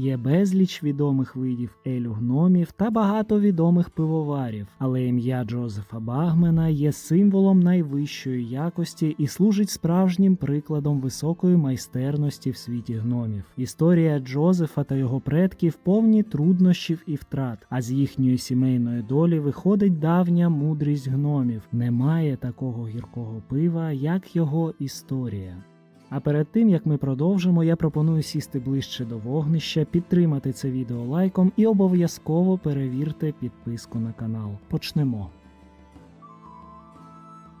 Є безліч відомих видів елю гномів та багато відомих пивоварів, але ім'я Джозефа Багмена є символом найвищої якості і служить справжнім прикладом високої майстерності в світі гномів. Історія Джозефа та його предків повні труднощів і втрат, а з їхньої сімейної долі виходить давня мудрість гномів. Немає такого гіркого пива, як його історія. А перед тим як ми продовжимо, я пропоную сісти ближче до вогнища, підтримати це відео лайком і обов'язково перевірте підписку на канал. Почнемо.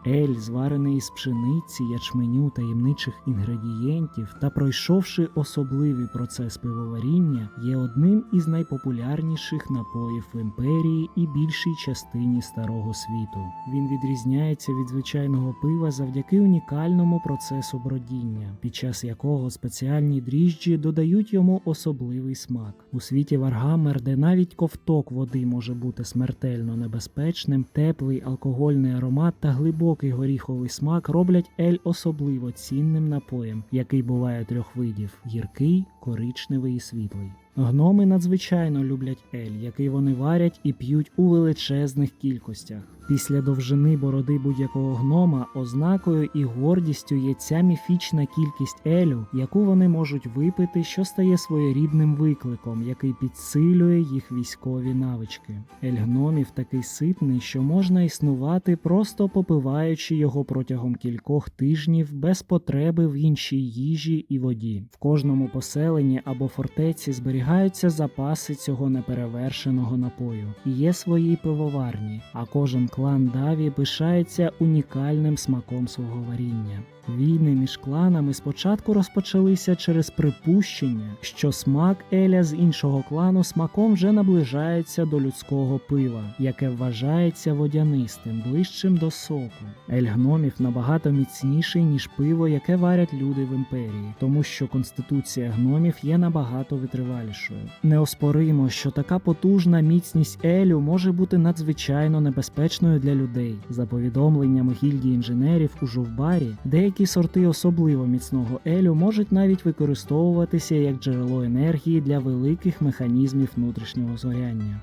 Ель, зварений із пшениці, ячменю таємничих інгредієнтів та пройшовши особливий процес пивоваріння, є одним із найпопулярніших напоїв в імперії і більшій частині старого світу. Він відрізняється від звичайного пива завдяки унікальному процесу бродіння, під час якого спеціальні дріжджі додають йому особливий смак. У світі Варгаммер, де навіть ковток води може бути смертельно небезпечним, теплий алкогольний аромат та глибокий горіховий смак роблять ель особливо цінним напоєм, який буває трьох видів: гіркий, коричневий і світлий. Гноми надзвичайно люблять ель, який вони варять і п'ють у величезних кількостях. Після довжини бороди будь-якого гнома ознакою і гордістю є ця міфічна кількість елю, яку вони можуть випити, що стає своєрідним викликом, який підсилює їх військові навички. Ель гномів такий ситний, що можна існувати, просто попиваючи його протягом кількох тижнів без потреби в іншій їжі і воді. В кожному поселенні або фортеці зберігаються запаси цього неперевершеного напою. Є свої пивоварні, а кожен клан Даві пишається унікальним смаком свого варіння. Війни між кланами спочатку розпочалися через припущення, що смак Еля з іншого клану смаком вже наближається до людського пива, яке вважається водянистим, ближчим до соку. Ель гномів набагато міцніший, ніж пиво, яке варять люди в імперії, тому що конституція гномів є набагато витривалішою. Неоспоримо, що така потужна міцність Елю може бути надзвичайно небезпечною для людей. За повідомленнями гільдії інженерів у Жовбарі, деякі сорти особливо міцного елю можуть навіть використовуватися як джерело енергії для великих механізмів внутрішнього згоряння.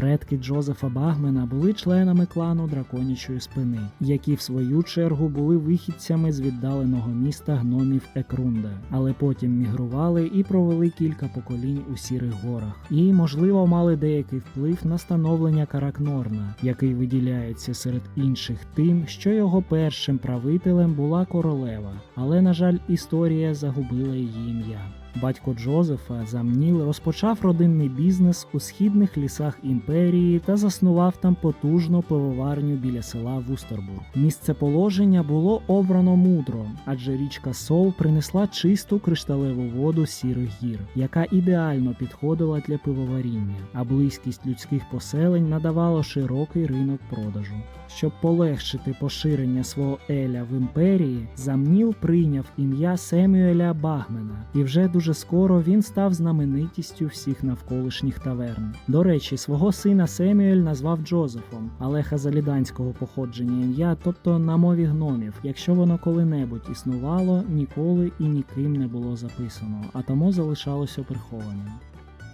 Предки Джозефа Багмена були членами клану драконячої спини, які в свою чергу були вихідцями з віддаленого міста гномів Екрунда, але потім мігрували і провели кілька поколінь у сірих горах, і, можливо, мали деякий вплив на становлення Каракнорна, який виділяється серед інших тим, що його першим правителем була королева, але, на жаль, історія загубила її ім'я. Батько Джозефа Замніл розпочав родинний бізнес у східних лісах імперії та заснував там потужну пивоварню біля села Вустербург. Місце положення було обрано мудро, адже річка Сол принесла чисту кришталеву воду сірих гір, яка ідеально підходила для пивоваріння, а близькість людських поселень надавала широкий ринок продажу. Щоб полегшити поширення свого Еля в імперії, Замніл прийняв ім'я Семюеля Багмена, і вже дуже скоро він став знаменитістю всіх навколишніх таверн. До речі, свого сина Семюель назвав Джозефом, але хазаліданського походження ім'я, тобто на мові гномів, якщо воно коли-небудь існувало, ніколи і ніким не було записано, а тому залишалося прихованим.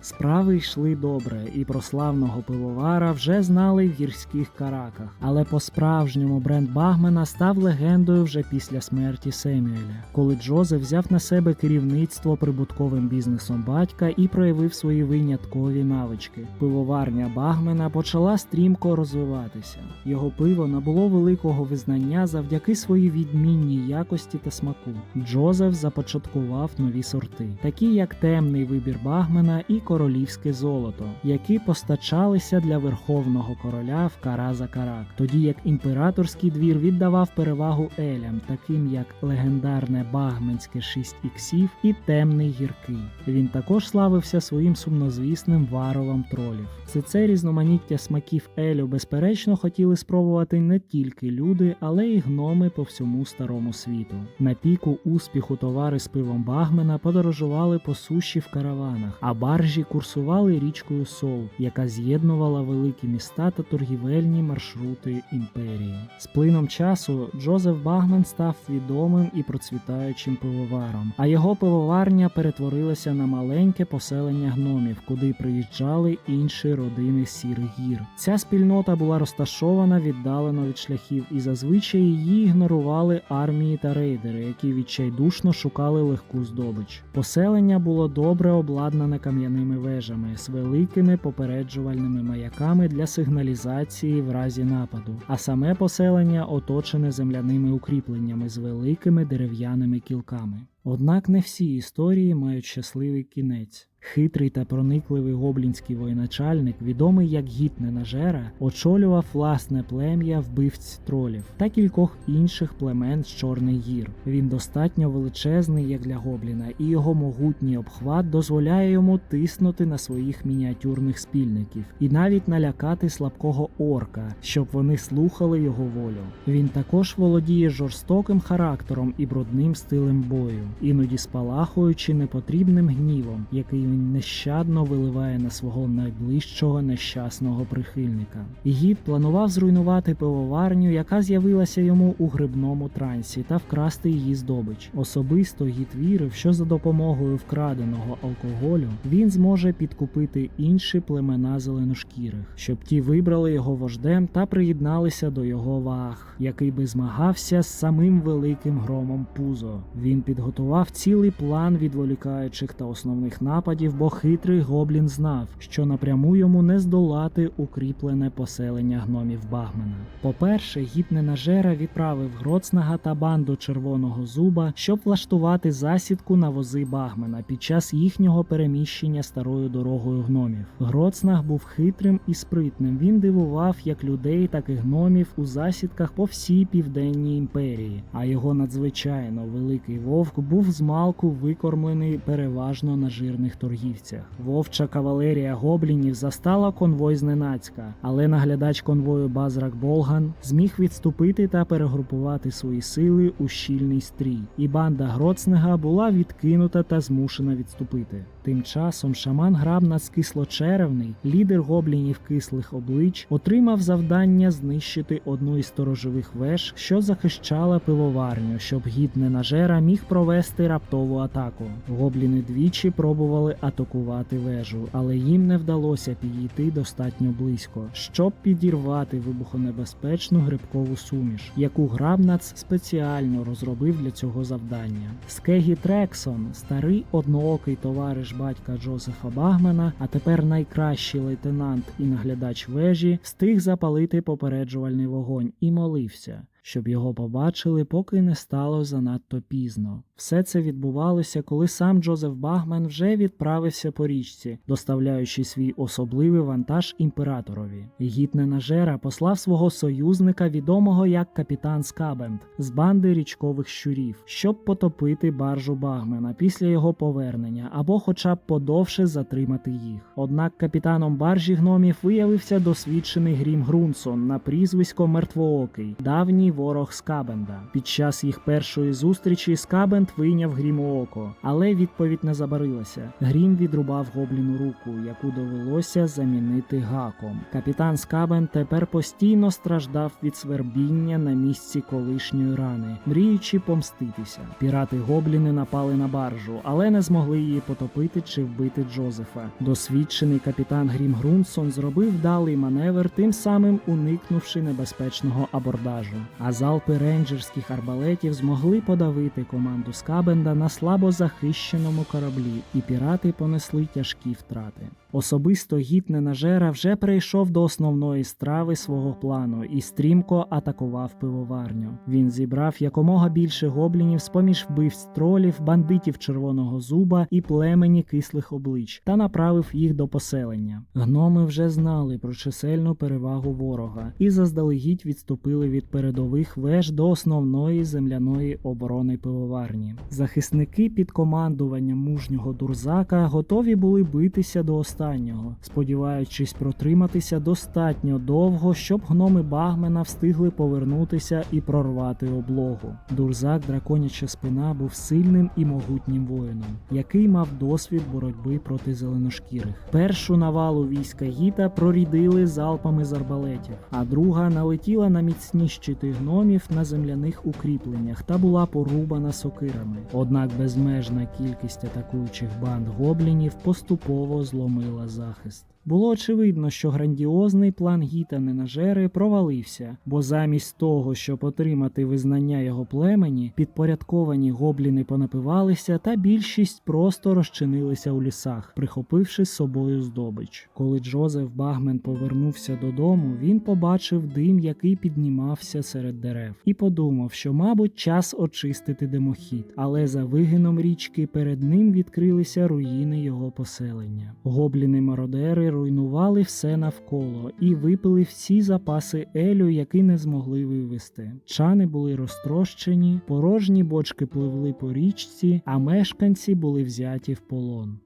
Справи йшли добре, і про славного пивовара вже знали в гірських караках. Але по-справжньому бренд Багмена став легендою вже після смерті Семюеля, коли Джозеф взяв на себе керівництво прибутковим бізнесом батька і проявив свої виняткові навички. Пивоварня Багмена почала стрімко розвиватися. Його пиво набуло великого визнання завдяки своїй відмінній якості та смаку. Джозеф започаткував нові сорти, такі як темний вибір Багмена і королівське золото, які постачалися для верховного короля в Караза Карак, тоді як імператорський двір віддавав перевагу елям, таким як легендарне Багменське 6 іксів і темний гіркий. Він також славився своїм сумнозвісним варовом тролів. Все це різноманіття смаків елю, безперечно, хотіли спробувати не тільки люди, але й гноми по всьому старому світу. На піку успіху товари з пивом Багмена подорожували по суші в караванах, а баржі курсували річкою Сол, яка з'єднувала великі міста та торгівельні маршрути імперії. З плином часу Джозеф Багмен став відомим і процвітаючим пивоваром, а його пивоварня перетворилася на маленьке поселення гномів, куди приїжджали інші родини сірих гір. Ця спільнота була розташована віддалено від шляхів, і зазвичай її ігнорували армії та рейдери, які відчайдушно шукали легку здобич. Поселення було добре обладнане кам'яними вежами з великими попереджувальними маяками для сигналізації в разі нападу, а саме поселення оточене земляними укріпленнями з великими дерев'яними кілками. Однак не всі історії мають щасливий кінець. Хитрий та проникливий гоблінський воєначальник, відомий як гід Ненажера, очолював власне плем'я вбивць тролів та кількох інших племен з Чорних гір. Він достатньо величезний як для гобліна, і його могутній обхват дозволяє йому тиснути на своїх мініатюрних спільників і навіть налякати слабкого орка, щоб вони слухали його волю. Він також володіє жорстоким характером і брудним стилем бою, іноді спалахуючи непотрібним гнівом, який він нещадно виливає на свого найближчого нещасного прихильника. Гід планував зруйнувати пивоварню, яка з'явилася йому у грибному трансі, та вкрасти її здобич. Особисто гід вірив, що за допомогою вкраденого алкоголю він зможе підкупити інші племена зеленошкірих, щоб ті вибрали його вождем та приєдналися до його ваг, який би змагався з самим великим громом Пузо. Він підготував цілий план відволікаючих та основних нападів, бо хитрий гоблін знав, що напряму йому не здолати укріплене поселення гномів Багмена. По-перше, гід Ненажера відправив Гроцнага та банду Червоного Зуба, щоб влаштувати засідку на вози Багмена під час їхнього переміщення старою дорогою гномів. Гроцнаг був хитрим і спритним. Він дивував як людей, так і гномів у засідках по всій південній імперії, а його надзвичайно великий вовк був змалку викормлений переважно на жирних торгівцях. Вовча кавалерія гоблінів застала конвой зненацька, але наглядач конвою Базрак Болган зміг відступити та перегрупувати свої сили у щільний стрій, і банда Гроцнега була відкинута та змушена відступити. Тим часом шаман Грабнац кислочеревний, лідер гоблінів кислих облич, отримав завдання знищити одну із сторожових веж, що захищала пивоварню, щоб гід Ненажера міг провести раптову атаку. Гобліни двічі пробували атакувати вежу, але їм не вдалося підійти достатньо близько, щоб підірвати вибухонебезпечну грибкову суміш, яку Грабнац спеціально розробив для цього завдання. Скегі Трексон, старий одноокий товариш батька Джозефа Багмена, а тепер найкращий лейтенант і наглядач вежі, встиг запалити попереджувальний вогонь і молився. Щоб його побачили, поки не стало занадто пізно. Все це відбувалося, коли сам Джозеф Багмен вже відправився по річці, доставляючи свій особливий вантаж імператорові. Гід Ненажера послав свого союзника, відомого як капітан Скабенд, з банди річкових щурів, щоб потопити баржу Багмена після його повернення, або, хоча б подовше затримати їх. Однак капітаном баржі гномів виявився досвідчений Грім Грунсон на прізвисько Мертвоокий, давній ворог Скабенда. Під час їх першої зустрічі Скабенд вийняв Гріму око, але відповідь не забарилася. Грім відрубав гобліну руку, яку довелося замінити гаком. Капітан Скабенд тепер постійно страждав від свербіння на місці колишньої рани, мріючи помститися. Пірати гобліни напали на баржу, але не змогли її потопити чи вбити Джозефа. Досвідчений капітан Грім Грунсон зробив вдалий маневр, тим самим уникнувши небезпечного абордажу а залпи рейнджерських арбалетів змогли подавити команду Скабенда на слабо захищеному кораблі, і пірати понесли тяжкі втрати. Особисто гід Ненажера вже перейшов до основної страви свого плану і стрімко атакував пивоварню. Він зібрав якомога більше гоблінів з поміж вбивць тролів, бандитів червоного зуба і племені кислих облич та направив їх до поселення. Гноми вже знали про чисельну перевагу ворога і заздалегідь відступили від передової вартових веж до основної земляної оборони пивоварні. Захисники під командуванням мужнього дурзака готові були битися до останнього, сподіваючись протриматися достатньо довго, щоб гноми Багмена встигли повернутися і прорвати облогу. Дурзак, драконяча спина, був сильним і могутнім воїном, який мав досвід боротьби проти зеленошкірих. Першу навалу війська Гіта прорідили залпами з арбалетів, а друга налетіла на міцні щити гномів на земляних укріпленнях та була порубана сокирами. Однак безмежна кількість атакуючих банд гоблінів поступово зломила захист. Було очевидно, що грандіозний план Гіта Ненажери провалився, бо замість того, щоб отримати визнання його племені, підпорядковані гобліни понапивалися, та більшість просто розчинилися у лісах, прихопивши з собою здобич. Коли Джозеф Багмен повернувся додому, він побачив дим, який піднімався серед дерев, і подумав, що, мабуть, час очистити димохід, але за вигином річки перед ним відкрилися руїни його поселення. Гобліни-мародери руйнували все навколо і випили всі запаси елю, які не змогли вивезти. Чани були розтрощені, порожні бочки пливли по річці, а мешканці були взяті в полон.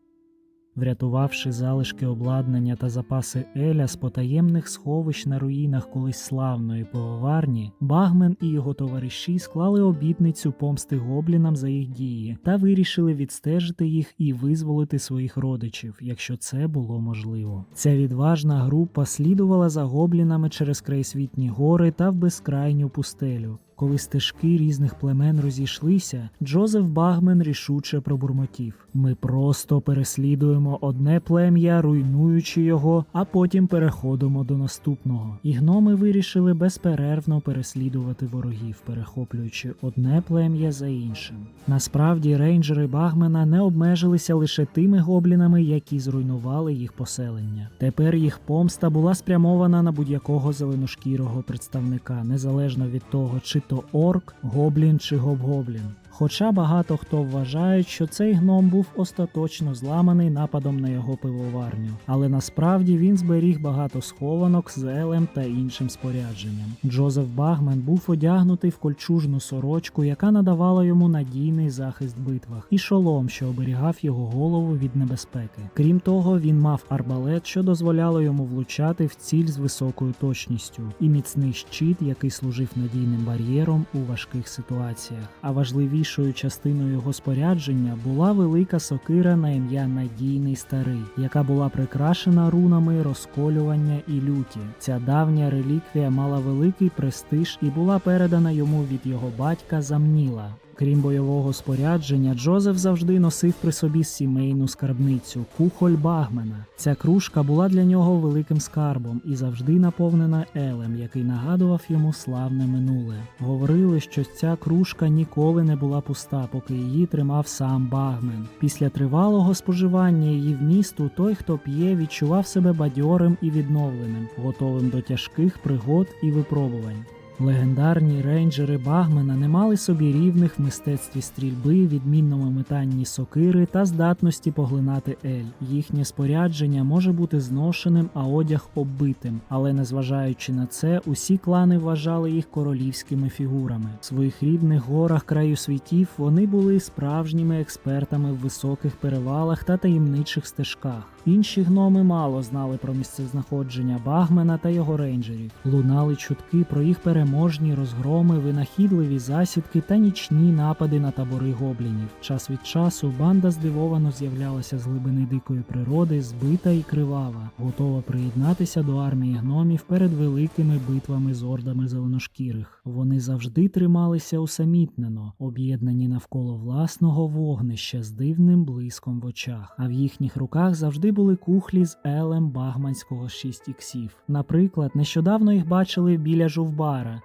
Врятувавши залишки обладнання та запаси Еля з потаємних сховищ на руїнах колись славної пивоварні, Багмен і його товариші склали обітницю помсти гоблінам за їх дії та вирішили відстежити їх і визволити своїх родичів, якщо це було можливо. Ця відважна група слідувала за гоблінами через крайсвітні гори та в безкрайню пустелю. Коли стежки різних племен розійшлися, Джозеф Багмен рішуче пробурмотів: Ми просто переслідуємо одне плем'я, руйнуючи його, а потім переходимо до наступного. І гноми вирішили безперервно переслідувати ворогів, перехоплюючи одне плем'я за іншим. Насправді рейнджери Багмена не обмежилися лише тими гоблінами, які зруйнували їх поселення. Тепер їх помста була спрямована на будь-якого зеленошкірого представника, незалежно від того, чи то орк, гоблін чи гобгоблін. Хоча багато хто вважає, що цей гном був остаточно зламаний нападом на його пивоварню, але насправді він зберіг багато схованок з елем та іншим спорядженням. Джозеф Багмен був одягнутий в кольчужну сорочку, яка надавала йому надійний захист в битвах, і шолом, що оберігав його голову від небезпеки. Крім того, він мав арбалет, що дозволяло йому влучати в ціль з високою точністю, і міцний щит, який служив надійним бар'єром у важких ситуаціях. А важливіше Найбільшою частиною його спорядження була велика сокира на ім'я Надійний Старий, яка була прикрашена рунами розколювання і люті. Ця давня реліквія мала великий престиж і була передана йому від його батька Замніла. Крім бойового спорядження, Джозеф завжди носив при собі сімейну скарбницю кухоль Багмена. Ця кружка була для нього великим скарбом і завжди наповнена елем, який нагадував йому славне минуле. Говорили, що ця кружка ніколи не була пуста, поки її тримав сам Багмен. Після тривалого споживання її в місту, той, хто п'є, відчував себе бадьорим і відновленим, готовим до тяжких пригод і випробувань. Легендарні рейнджери Багмена не мали собі рівних в мистецтві стрільби, відмінному метанні сокири та здатності поглинати ель. Їхнє спорядження може бути зношеним, а одяг оббитим, але незважаючи на це, усі клани вважали їх королівськими фігурами. В своїх рідних горах краю світів вони були справжніми експертами в високих перевалах та таємничих стежках. Інші гноми мало знали про місцезнаходження Багмена та його рейнджерів. Лунали чутки про їх переможні розгроми, винахідливі засідки та нічні напади на табори гоблінів. Час від часу банда здивовано з'являлася з глибини дикої природи, збита і кривава, готова приєднатися до армії гномів перед великими битвами з ордами зеленошкірих. Вони завжди трималися усамітнено, об'єднані навколо власного вогнища з дивним блиском в очах, а в їхніх руках завжди були кухлі з елем багманського 6 іксів. Наприклад, нещодавно їх бачили біля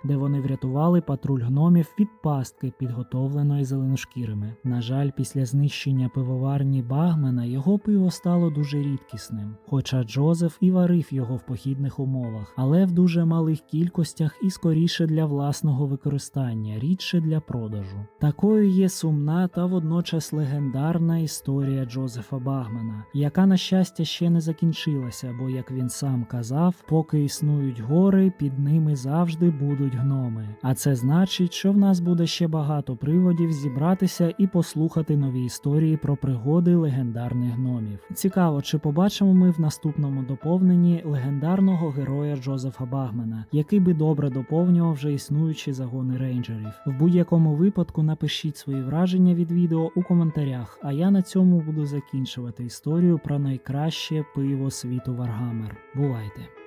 де вони врятували патруль гномів від пастки, підготовленої зеленошкірими. На жаль, після знищення пивоварні Багмена його пиво стало дуже рідкісним, хоча Джозеф і варив його в похідних умовах, але в дуже малих кількостях і скоріше для власного використання, рідше для продажу. Такою є сумна та водночас легендарна історія Джозефа Багмена, яка, на щастя, ще не закінчилася, бо, як він сам казав, поки існують гори, під ними завжди будуть будуть гноми. А це значить, що в нас буде ще багато приводів зібратися і послухати нові історії про пригоди легендарних гномів. Цікаво, чи побачимо ми в наступному доповненні легендарного героя Джозефа Багмена, який би добре доповнював вже існуючі загони рейнджерів. В будь-якому випадку напишіть свої враження від відео у коментарях. А я на цьому буду закінчувати історію про найкраще пиво світу Варгамер. Бувайте!